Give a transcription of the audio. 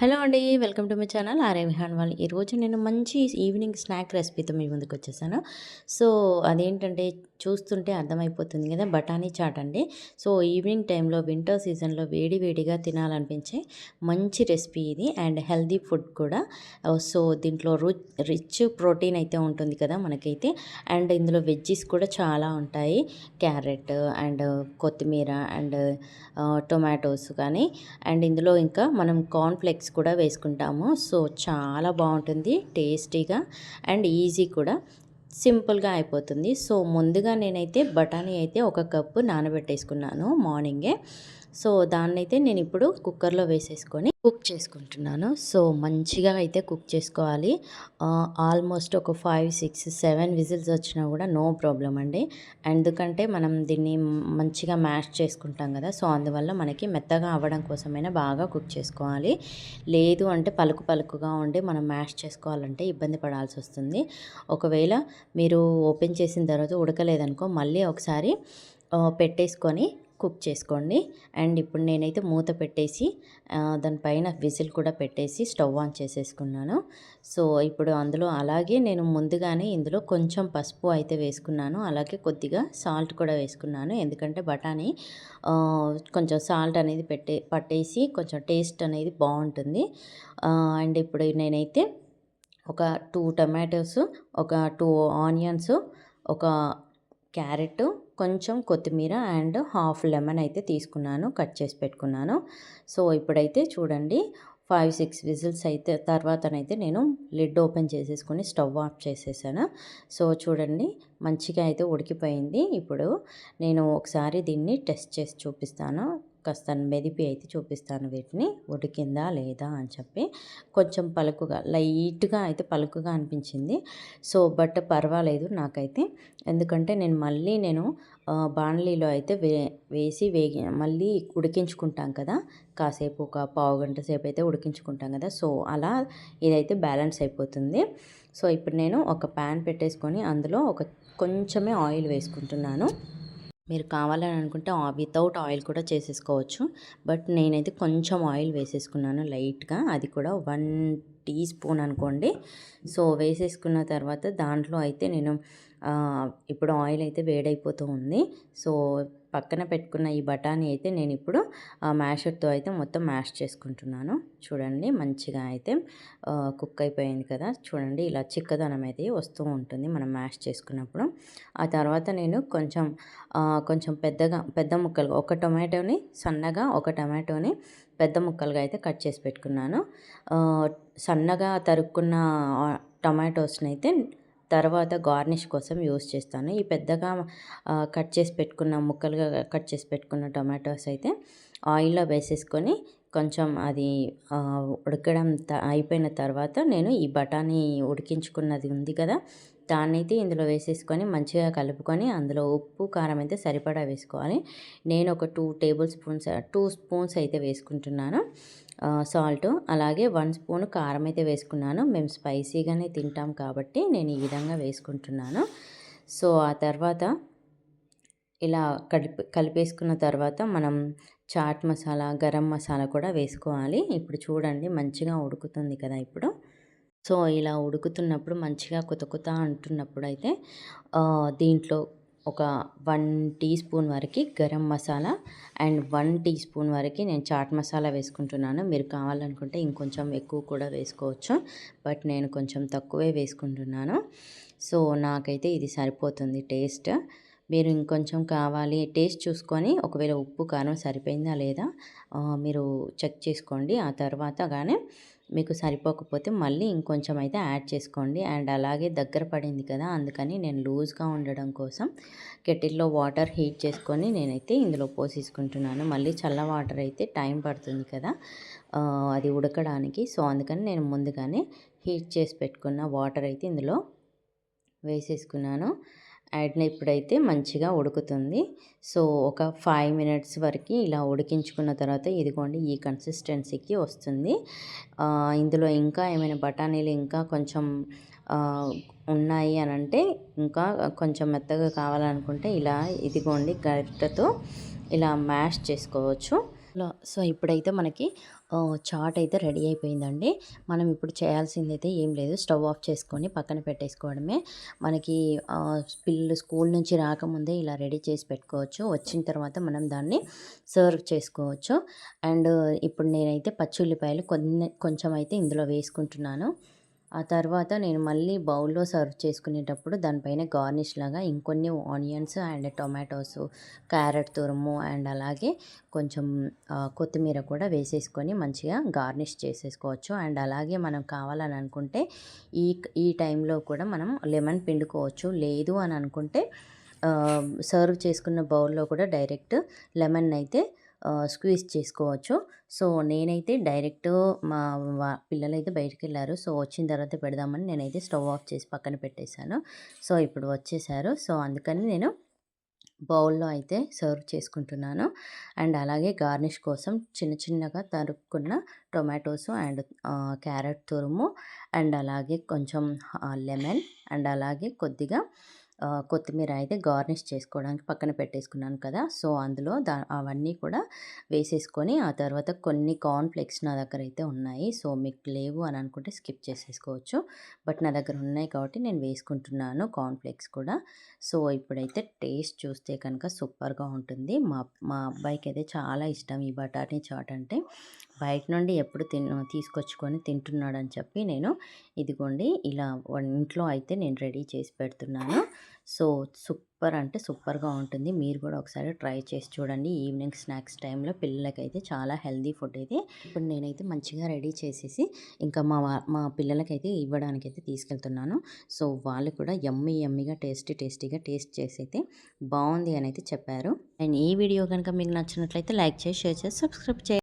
Hello అండి welcome to my channel R A Vihaan వాళ్ళు ఈరోజు నేను మంచి ఈవినింగ్ స్నాక్ రెసిపీతో మీ ముందుకు వచ్చేసాను. సో అదేంటంటే చూస్తుంటే అర్థమైపోతుంది కదా బఠానీ చాట్ అండి. సో ఈవినింగ్ టైంలో వింటర్ సీజన్లో వేడి వేడిగా తినాలనిపించే మంచి రెసిపీ ఇది అండ్ హెల్దీ ఫుడ్ కూడా. సో దీంట్లో రు రిచ్ ప్రోటీన్ అయితే ఉంటుంది కదా మనకైతే. అండ్ ఇందులో వెజ్జెస్ కూడా చాలా ఉంటాయి. క్యారెట్ అండ్ కొత్తిమీర అండ్ టొమాటోస్ కానీ. అండ్ ఇందులో ఇంకా మనం కార్న్ఫ్లెక్స్ కూడా వేసుకుంటాము. సో చాలా బాగుంటుంది టేస్టీగా అండ్ ఈజీ కూడా. సింపుల్గా అయిపోతుంది. సో ముందుగా నేనైతే బఠానీ అయితే ఒక కప్పు నానబెట్టేసుకున్నాను మార్నింగే. సో దాన్నైతే నేను ఇప్పుడు కుక్కర్లో వేసేసుకొని కుక్ చేసుకుంటున్నాను. సో మంచిగా అయితే కుక్ చేసుకోవాలి. ఆల్మోస్ట్ ఒక ఫైవ్ సిక్స్ సెవెన్ విజిల్స్ వచ్చినా కూడా నో ప్రాబ్లం అండి. ఎందుకంటే మనం దీన్ని మంచిగా మ్యాష్ చేసుకుంటాం కదా సో అందువల్ల మనకి మెత్తగా అవ్వడం కోసమైనా బాగా కుక్ చేసుకోవాలి. లేదు అంటే పలుకు పలుకుగా ఉండి మనం మ్యాష్ చేసుకోవాలంటే ఇబ్బంది పడాల్సి వస్తుంది. ఒకవేళ మీరు ఓపెన్ చేసిన తర్వాత ఉడకలేదనుకో మళ్ళీ ఒకసారి పెట్టేసుకొని కుక్ చేసుకోండి. అండ్ ఇప్పుడు నేనైతే మూత పెట్టేసి దానిపైన విజిల్ కూడా పెట్టేసి స్టవ్ ఆన్ చేసేసుకున్నాను. సో ఇప్పుడు అందులో అలాగే నేను ముందుగానే ఇందులో కొంచెం పసుపు అయితే వేసుకున్నాను. అలాగే కొద్దిగా సాల్ట్ కూడా వేసుకున్నాను. ఎందుకంటే బఠానీ కొంచెం సాల్ట్ అనేది పెట్టే పట్టేసి కొంచెం టేస్ట్ అనేది బాగుంటుంది. అండ్ ఇప్పుడు నేనైతే ఒక టూ టమాటోస్ ఒక టూ ఆనియన్స్ ఒక క్యారెట్ కొంచెం కొత్తిమీర అండ్ హాఫ్ లెమన్ అయితే తీసుకున్నాను కట్ చేసి పెట్టుకున్నాను. సో ఇప్పుడైతే చూడండి ఫైవ్ సిక్స్ విజిల్స్ అయితే తర్వాతనైతే నేను లిడ్ ఓపెన్ చేసేసుకొని స్టవ్ ఆఫ్ చేసేసాను. సో చూడండి మంచిగా అయితే ఉడికిపోయింది. ఇప్పుడు నేను ఒకసారి దీన్ని టెస్ట్ చేసి చూపిస్తాను. కాస్త మెదిపి అయితే చూపిస్తాను వీటిని. ఉడికిందా లేదా అని చెప్పి కొంచెం పలుకుగా లైట్గా అయితే పలుకుగా అనిపించింది. సో బట్ పర్వాలేదు నాకైతే. ఎందుకంటే నేను మళ్ళీ నేను బాణలీలో అయితే వే వేసి వేగి మళ్ళీ ఉడికించుకుంటాం కదా. కాసేపు ఒక పావు గంట సేపు అయితే ఉడికించుకుంటాం కదా. సో అలా ఇదైతే బ్యాలెన్స్ అయిపోతుంది. సో ఇప్పుడు నేను ఒక ప్యాన్ పెట్టేసుకొని అందులో ఒక కొంచెమే ఆయిల్ వేసుకుంటున్నాను. మీరు కావాలని అనుకుంటే వితౌట్ ఆయిల్ కూడా చేసేసుకోవచ్చు. బట్ నేనైతే కొంచెం ఆయిల్ వేసేసుకున్నాను లైట్గా. అది కూడా వన్ టీ స్పూన్ అనుకోండి. సో వేసేసుకున్న తర్వాత దాంట్లో అయితే నేను ఇప్పుడు ఆయిల్ అయితే వేడైపోతూ ఉంది. సో పక్కన పెట్టుకున్న ఈ బఠానీ అయితే నేను ఇప్పుడు మ్యాషర్తో అయితే మొత్తం మ్యాష్ చేసుకుంటున్నాను. చూడండి మంచిగా అయితే కుక్ అయిపోయింది కదా. చూడండి ఇలా చిక్కదనం అయితే వస్తూ ఉంటుంది మనం మ్యాష్ చేసుకున్నప్పుడు. ఆ తర్వాత నేను కొంచెం కొంచెం పెద్దగా పెద్ద ముక్కలుగా ఒక టొమాటోని సన్నగా ఒక టమాటోని పెద్ద ముక్కలుగా అయితే కట్ చేసి పెట్టుకున్నాను. సన్నగా తరుక్కున్న టొమాటోస్ని అయితే తర్వాత గార్నిష్ కోసం యూస్ చేస్తాను. ఈ పెద్దగా కట్ చేసి పెట్టుకున్న ముక్కలుగా కట్ చేసి పెట్టుకున్న టొమాటోస్ అయితే ఆయిల్లో వేసేసుకొని కొంచెం అది ఉడకడం అయిపోయిన తర్వాత నేను ఈ బఠానీ ఉడికించుకున్నది ఉంది కదా దాన్నైతే ఇందులో వేసేసుకొని మంచిగా కలుపుకొని అందులో ఉప్పు కారం అయితే సరిపడా వేసుకోవాలి. నేను ఒక two tablespoons two spoons అయితే వేసుకుంటున్నాను. సాల్ట్ అలాగే వన్ స్పూన్ కారం అయితే వేసుకున్నాను. మేము స్పైసీగానే తింటాం కాబట్టి నేను ఈ విధంగా వేసుకుంటున్నాను. సో ఆ తర్వాత ఇలా కలిపి కలిపేసుకున్న తర్వాత మనం చాట్ మసాలా గరం మసాలా కూడా వేసుకోవాలి. ఇప్పుడు చూడండి మంచిగా ఉడుకుతుంది కదా ఇప్పుడు. సో ఇలా ఉడుకుతున్నప్పుడు మంచిగా కొత్త కొత్త అంటున్నప్పుడు అయితే దీంట్లో ఒక వన్ టీ స్పూన్ వరకు garam masala and one teaspoon వరకు నేను చాట్ మసాలా వేసుకుంటున్నాను. మీరు కావాలనుకుంటే ఇంకొంచెం ఎక్కువ కూడా వేసుకోవచ్చు. బట్ నేను కొంచెం తక్కువే వేసుకుంటున్నాను. సో నాకైతే ఇది సరిపోతుంది టేస్ట్. మీరు ఇంకొంచెం కావాలి టేస్ట్ చూసుకొని ఒకవేళ ఉప్పు కారం సరిపోయిందా లేదా మీరు చెక్ చేసుకోండి. ఆ తర్వాత కానీ మీకు సరిపోకపోతే మళ్ళీ ఇంకొంచెం అయితే యాడ్ చేసుకోండి. అండ్ అలాగే దగ్గర పడింది కదా అందుకని నేను లూజ్గా ఉండడం కోసం కెటిల్లో వాటర్ హీట్ చేసుకొని నేనైతే ఇందులో పోసేసుకుంటున్నాను. మళ్ళీ చల్ల వాటర్ అయితే టైం పడుతుంది కదా అది ఉడకడానికి. సో అందుకని నేను ముందుగానే హీట్ చేసి పెట్టుకున్న వాటర్ అయితే ఇందులో వేసేసుకున్నాను. అండ్ ఇప్పుడైతే మంచిగా ఉడుకుతుంది. సో ఒక ఫైవ్ మినిట్స్ వరకు ఇలా ఉడికించుకున్న తర్వాత ఇదిగోండి ఈ కన్సిస్టెన్సీకి వస్తుంది. ఇందులో ఇంకా ఏమైనా బఠానీలు ఇంకా కొంచెం ఉన్నాయి అని అంటే ఇంకా కొంచెం మెత్తగా కావాలనుకుంటే ఇలా ఇదిగోండి గరిటతో ఇలా మ్యాష్ చేసుకోవచ్చు. సో ఇప్పుడైతే మనకి చాట్ అయితే రెడీ అయిపోయిందండి. మనం ఇప్పుడు చేయాల్సింది అయితే ఏం లేదు. స్టవ్ ఆఫ్ చేసుకొని పక్కన పెట్టేసుకోవడమే. మనకి పిల్లలు స్కూల్ నుంచి రాకముందే ఇలా రెడీ చేసి పెట్టుకోవచ్చు. వచ్చిన తర్వాత మనం దాన్ని సర్వ్ చేసుకోవచ్చు. అండ్ ఇప్పుడు నేనైతే పచ్చి ఉల్లిపాయలు కొన్ని కొంచెం అయితే ఇందులో వేసుకుంటున్నాను. ఆ తర్వాత నేను మళ్ళీ బౌల్లో సర్వ్ చేసుకునేటప్పుడు దానిపైన గార్నిష్ లాగా ఇంకొన్ని ఆనియన్స్ అండ్ టొమాటోస్ క్యారెట్ తురుము అండ్ అలాగే కొంచెం కొత్తిమీర కూడా వేసేసుకొని మంచిగా గార్నిష్ చేసేసుకోవచ్చు. అండ్ అలాగే మనం కావాలని అనుకుంటే ఈ ఈ టైంలో కూడా మనం లెమన్ పిండుకోవచ్చు. లేదు అని అనుకుంటే సర్వ్ చేసుకున్న బౌల్లో కూడా డైరెక్ట్ లెమన్ అయితే స్క్వీజ్ చేసుకోవచ్చు. సో నేనైతే డైరెక్ట్ మా పిల్లలు పిల్లలైతే బయటికి వెళ్ళారు సో వచ్చిన తర్వాత పెడదామని నేనైతే స్టవ్ ఆఫ్ చేసి పక్కన పెట్టేశాను. సో ఇప్పుడు వచ్చేసారు. సో అందుకని నేను బౌల్లో అయితే సర్వ్ చేసుకుంటున్నాను. అండ్ అలాగే గార్నిష్ కోసం చిన్న చిన్నగా తరుక్కున్న టొమాటోస్ అండ్ క్యారెట్ తురుము. అండ్ అలాగే కొంచెం లెమన్. అండ్ అలాగే కొద్దిగా కొత్తిమీర అయితే గార్నిష్ చేసుకోవడానికి పక్కన పెట్టేసుకున్నాను కదా! సో అందులో దా అవన్నీ కూడా వేసేసుకొని ఆ తర్వాత కొన్ని కార్న్ఫ్లెక్స్ నా దగ్గర అయితే ఉన్నాయి. సో మీకు లేవు అని అనుకుంటే స్కిప్ చేసేసుకోవచ్చు. బట్ నా దగ్గర ఉన్నాయి కాబట్టి నేను వేసుకుంటున్నాను కార్న్ఫ్లెక్స్ కూడా. సో ఇప్పుడైతే టేస్ట్ చూస్తే కనుక సూపర్గా ఉంటుంది. మా మా అబ్బాయికి అయితే చాలా ఇష్టం ఈ బటానీ చాట్ అంటే. బయట నుండి ఎప్పుడు తిన్ తీసుకొచ్చుకొని తింటున్నాడని చెప్పి నేను ఇదిగోండి ఇలా ఇంట్లో అయితే నేను రెడీ చేసి పెడుతున్నాను. సో సూపర్ అంటే సూపర్గా ఉంటుంది. మీరు కూడా ఒకసారి ట్రై చేసి చూడండి. ఈవినింగ్ స్నాక్స్ టైంలో పిల్లలకైతే చాలా హెల్దీ ఫుడ్ అయితే ఇప్పుడు నేనైతే మంచిగా రెడీ చేసేసి ఇంకా మా మా పిల్లలకైతే ఇవ్వడానికైతే తీసుకెళ్తున్నాను. సో వాళ్ళు కూడా యమ్మీ యమ్మీగా టేస్టీ టేస్టీగా టేస్ట్ చేసి అయితే బాగుంది అని అయితే చెప్పారు. అండ్ ఈ వీడియో కనుక మీకు నచ్చినట్లయితే లైక్ చేసి షేర్ చేసి సబ్స్క్రైబ్ చేయండి